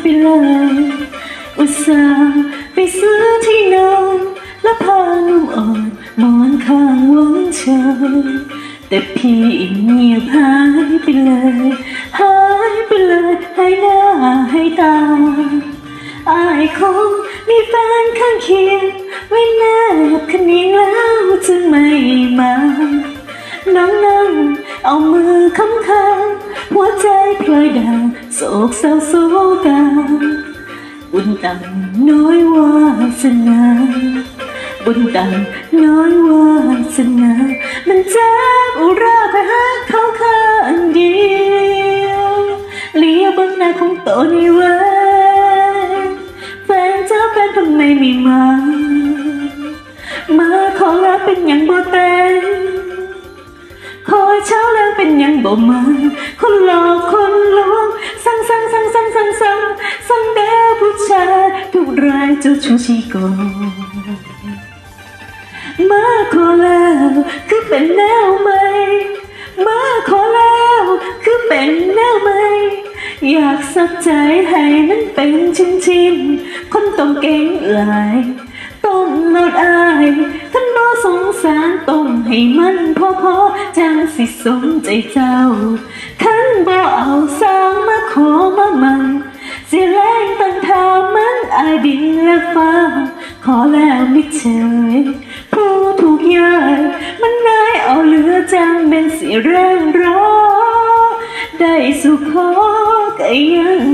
ไปเลยอุตส่าห์ไปซื้อที่นอนและผ้านุ่มอ่อนหมอนข้างวงเชยแต่พี่เงียบหายไปเลย หายไปเลยให้หน้าให้ตาอายคงมีแฟนข้างเคียงไว้แนบคันนี้แล้วจึงไม่มานั่งนั่งเอามือคำคาง หัวใจพลอยดางโศกเศร้าโศกาบุญต่ำน้อยวาสนาบุญต่ำน้อยวาสนา มันจ็บอุราไปหาเขาข้างเดียวเลี้ยเบื้องหน้าของตนไว้แฟนเจ้าแฟนทำไมไม่มา มาขอลาเป็นอย่างบ่แต งคอยเช้าแล้วเป็นย่างบ่มาคนหลอกคนลวงสั่งสั่งสั่งสั่งสั่งสั่งสั่งแด่ผู้ชายทุกรายเจ้าชูชีโกมาขอแล้วคือเป็นแนวใหม่มาขอแล้วคือเป็นแนวใหม่อยากสักใจให้มันเป็นชิ้นชิ้นๆคนต้องเก่งหลาย ให้มันพอพอจังสิสมใจเจ้าขันบ่เอาสร้างมาขอมามันสีแรงตั้งทามันอายดินและฟ้า ขอแล้วไม่เฉยผู้ถูกยายมันนายเอาเหลือจังเป็นสิแรงรอได้สุขอก็ยัง